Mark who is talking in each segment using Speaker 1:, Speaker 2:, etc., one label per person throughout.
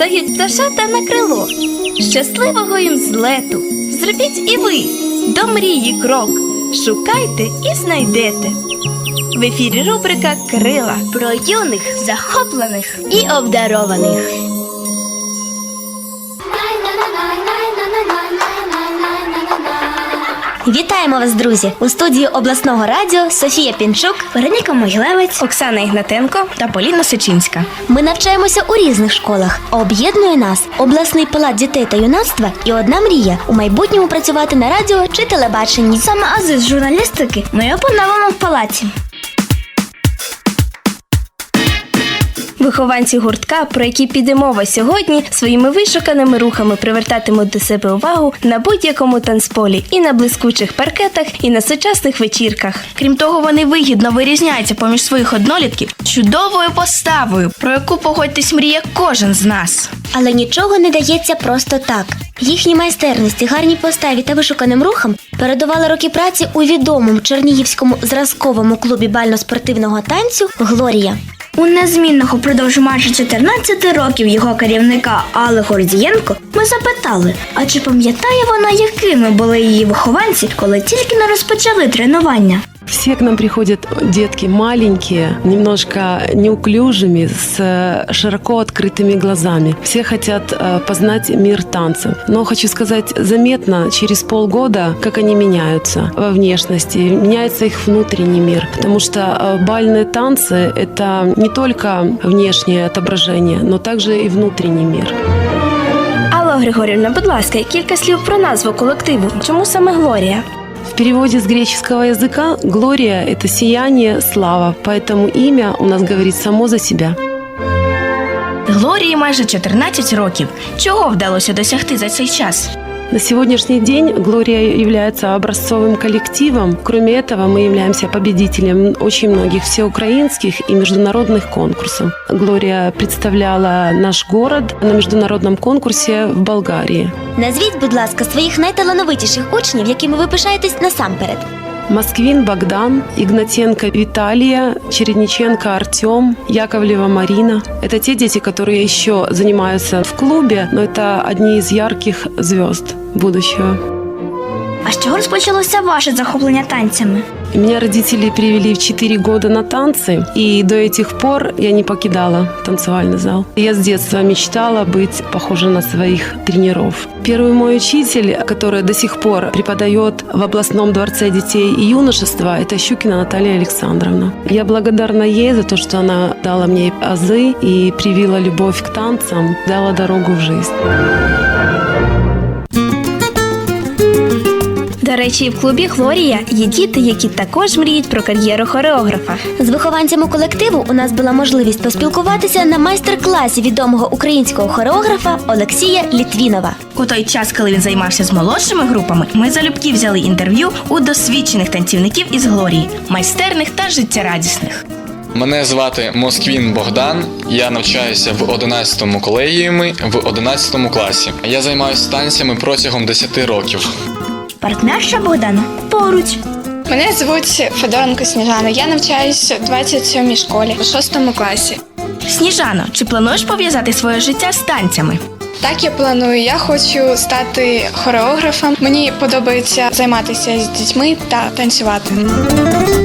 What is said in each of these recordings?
Speaker 1: стають пташата на крило. Щасливого їм злету! Зробіть і ви до мрії крок. Шукайте і знайдете. В ефірі рубрика Крила про юних, захоплених і обдарованих.
Speaker 2: Вітаємо вас, друзі! У студії обласного радіо Софія Пінчук, Вероніка Могилевець.
Speaker 1: Оксана Ігнатенко та Поліна Сичинська.
Speaker 2: Ми навчаємося у різних школах. а Об'єднує нас обласний палат дітей та юнацтва і одна мрія у майбутньому працювати на радіо чи телебаченні.
Speaker 1: Саме ази з журналістики ми опановимо в палаці. Вихованці гуртка, про які піде мова сьогодні, своїми вишуканими рухами привертатимуть до себе увагу на будь-якому танцполі, і на блискучих паркетах, і на сучасних вечірках.
Speaker 3: Крім того, вони вигідно вирізняються поміж своїх однолітків чудовою поставою, про яку погодьтесь мріє кожен з нас.
Speaker 2: Але нічого не дається просто так. Їхні майстерності, гарній поставі та вишуканим рухам передували роки праці у відомому чернігівському зразковому клубі бально-спортивного танцю Глорія.
Speaker 4: У незмінного впродовж майже 14 років його керівника Алли Гордієнко ми запитали, а чи пам'ятає вона, якими були її вихованці, коли тільки не розпочали тренування?
Speaker 5: Все к нам приходят детки маленькие, немножко неуклюжими, с э, широко открытыми глазами. Все хотят э, познать мир танцев. Но хочу сказать, заметно через полгода, как они меняются во внешности, меняется их внутренний мир. Потому что э, бальные танцы – это не только внешнее отображение, но также и внутренний мир.
Speaker 1: Алло Григорівна, будь ласка, кілька слів про назву колективу. Чому саме Глорія?
Speaker 5: В переводе с греческого языка «глория» — это сияние, слава, поэтому имя у нас говорит само за себя.
Speaker 3: Глорії майже 14 років. Чого вдалося досягти за цей час?
Speaker 5: На сегодняшний день «Глория» является образцовым коллективом. Кроме этого, мы являемся победителем очень многих всеукраинских и международных конкурсов. «Глория» представляла наш город на международном конкурсе в Болгарии.
Speaker 2: Назвіть, будь ласка, своїх найталановитіших учнів, якими ви пишаєтесь насамперед.
Speaker 5: Москвин Богдан, Игнатенко Виталия, Чередниченко Артем, Яковлева Марина. Это те дети, которые еще занимаются в клубе, но это одни из ярких звезд будущего.
Speaker 4: А з чого розпочалося ваше захоплення танцями?
Speaker 5: Меня родители привели в 4 года на танцы, и до этих пор я не покидала танцевальный зал. Я с детства мечтала быть похожа на своих тренеров. Первый мой учитель, который до сих пор преподает в областном дворце детей и юношества, это Щукина Наталья Александровна. Я благодарна ей за то, что она дала мне азы и привила любовь к танцам, дала дорогу в жизнь.
Speaker 1: Речі, в клубі Глорія є діти, які також мріють про кар'єру хореографа.
Speaker 2: З вихованцями колективу у нас була можливість поспілкуватися на майстер-класі відомого українського хореографа Олексія Літвінова.
Speaker 3: У той час, коли він займався з молодшими групами, ми залюбки взяли інтерв'ю у досвідчених танцівників із Глорії, майстерних та життєрадісних.
Speaker 6: Мене звати Москвін Богдан. Я навчаюся в 11 колегіумі в 11 класі. Я займаюся танцями протягом 10 років.
Speaker 4: Партнерша Богдана поруч.
Speaker 7: Мене звуть Федоренко Сніжана. Я навчаюся в 27-й школі у 6 класі.
Speaker 3: Сніжано, чи плануєш пов'язати своє життя з танцями?
Speaker 7: Так я планую. Я хочу стати хореографом. Мені подобається займатися з дітьми та танцювати.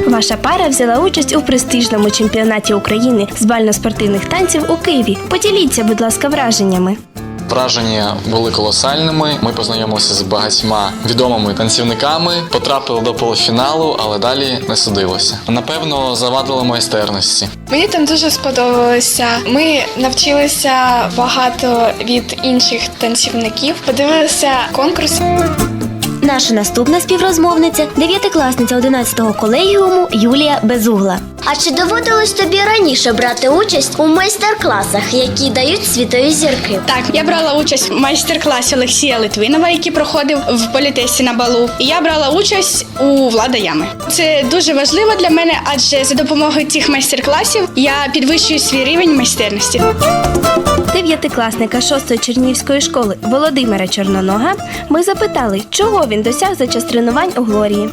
Speaker 1: Ваша пара взяла участь у престижному чемпіонаті України з бально-спортивних танців у Києві. Поділіться, будь ласка, враженнями.
Speaker 6: Враження були колосальними. Ми познайомилися з багатьма відомими танцівниками, потрапили до полуфіналу, але далі не судилося. Напевно, завадило майстерності.
Speaker 7: Мені там дуже сподобалося. Ми навчилися багато від інших танцівників. Подивилися конкурс.
Speaker 2: Наша наступна співрозмовниця дев'ятикласниця 11-го колегіуму Юлія Безугла.
Speaker 8: А чи доводилось тобі раніше брати участь у майстер-класах, які дають світові зірки?
Speaker 9: Так, я брала участь в майстер-класі Олексія Литвинова, який проходив в політесі на балу. І я брала участь у влада ями. Це дуже важливо для мене, адже за допомогою цих майстер-класів я підвищую свій рівень майстерності.
Speaker 1: Дев'ятикласника 6-ї Чернігівської школи Володимира Чорнонога ми запитали, чого він досяг за час тренувань у Глорії.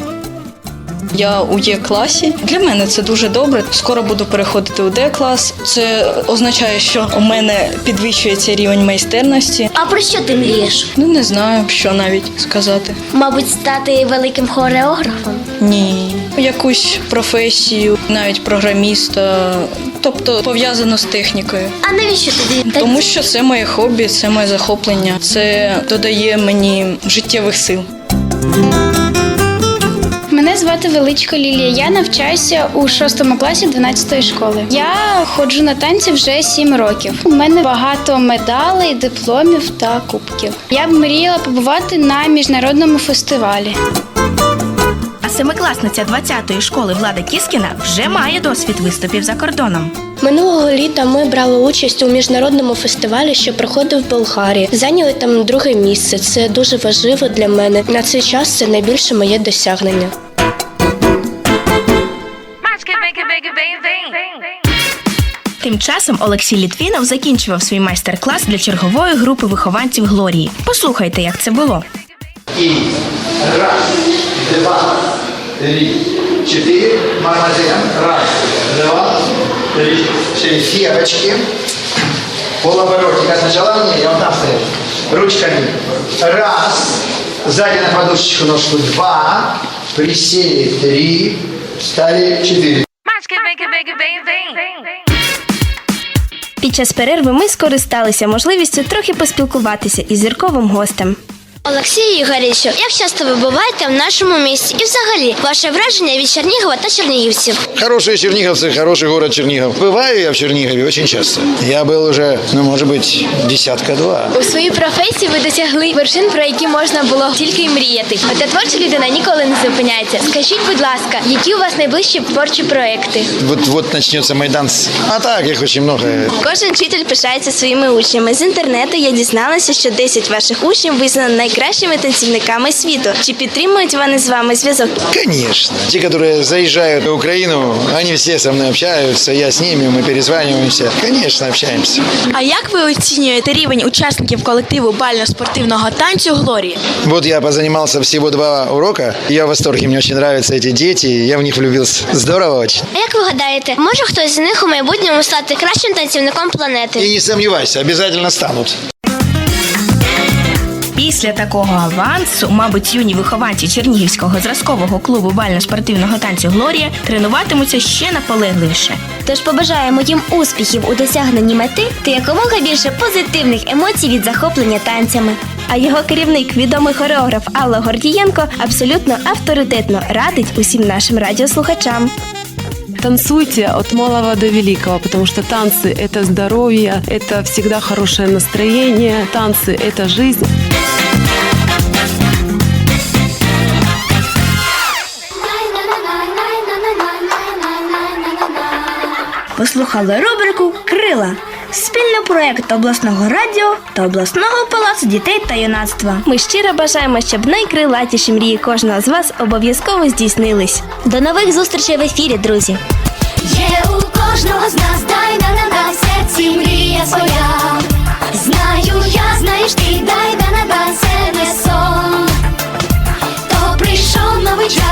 Speaker 10: Я у Є-класі. Для мене це дуже добре. Скоро буду переходити у Д-клас. Це означає, що у мене підвищується рівень майстерності.
Speaker 8: А про що ти мрієш?
Speaker 10: Ну не знаю, що навіть сказати.
Speaker 8: Мабуть, стати великим хореографом.
Speaker 10: Ні, якусь професію, навіть програміста, тобто пов'язану з технікою.
Speaker 8: А навіщо тобі?
Speaker 10: Тому що це моє хобі, це моє захоплення, це додає мені життєвих сил.
Speaker 9: Мене звати Величко Лілія. Я навчаюся у 6 класі 12 школи. Я ходжу на танці вже 7 років. У мене багато медалей, дипломів та кубків. Я б мріяла побувати на міжнародному фестивалі.
Speaker 3: А семикласниця 20-ї школи Влада Кіскіна вже має досвід виступів за кордоном.
Speaker 11: Минулого літа ми брали участь у міжнародному фестивалі, що проходив в Болгарії. Зайняли там друге місце. Це дуже важливо для мене. На цей час це найбільше моє досягнення.
Speaker 3: Тим часом Олексій Літвінов закінчував свій майстер-клас для чергової групи вихованців Глорії. Послухайте, як це було.
Speaker 12: И раз, два, три, четыре. Мамазин. Раз, два, три, четыре. Февочки. Полоборотика сначала мне, я вот там стою. Ручками. Раз. Сзади на подушечку ножку. Два. Присели. Три. Встали. Четыре.
Speaker 1: Час перерви ми скористалися можливістю трохи поспілкуватися із зірковим гостем.
Speaker 8: Олексію Ігорівичу, як часто ви буваєте в нашому місті? І взагалі, ваше враження від Чернігова та чернігівців?
Speaker 13: Хорошие черниговцы, хороший город Чернигов. Бываю я в Чернигове очень часто. Я был уже, ну, может быть, десятка-два.
Speaker 11: У своїй професії ви досягли вершин, про які можна було тільки й мріяти. Оця творча людина ніколи не зупиняється. Скажіть, будь ласка, які у вас найближчі творчі проекти?
Speaker 13: Вот, вот начнется Майдан. с- А так, их очень много.
Speaker 1: Кожен вчитель пишається своїми учнями. З інтернету я дізналася, що 10 ваших учнів визнано найкращими танцівниками світу. Чи підтримують вони з вами зв'язок?
Speaker 13: Конечно. Те, которые заезжают в Украину, они все со мной общаются, я с ними, мы перезваниваемся. Конечно, общаемся.
Speaker 3: А як ви оцінюєте рівень учасників колективу бально-спортивного танцю Глорії?
Speaker 13: Вот я позанимался всего два урока, и я в восторге, мне очень нравятся эти дети, я в них влюбился. Здорово очень.
Speaker 8: А як ви гадаєте, може хтось з них у майбутньому стати кращим танцівником планети?
Speaker 13: И не сомневайся, обязательно станут.
Speaker 3: Після такого авансу, мабуть, юні вихованці Чернігівського зразкового клубу бально-спортивного танцю Глорія тренуватимуться ще наполегливіше.
Speaker 2: Тож побажаємо їм успіхів у досягненні мети та якомога більше позитивних емоцій від захоплення танцями.
Speaker 1: А його керівник, відомий хореограф Алла Гордієнко, абсолютно авторитетно радить усім нашим радіослухачам.
Speaker 5: Танцуйте от малого до великого, потому что танцы – это здоровье, это всегда хорошее настроение, танцы – это жизнь.
Speaker 4: Послухали рубрику Крила. Спільний проект обласного радіо та обласного палацу дітей та юнацтва.
Speaker 1: Ми щиро бажаємо, щоб найкрилатіші мрії кожного з вас обов'язково здійснились.
Speaker 2: До нових зустрічей в ефірі, друзі!
Speaker 8: Є у кожного з нас дай на на на серці мрія своя. Знаю я, знаєш ти, дай на на на це не сон. То прийшов новий час,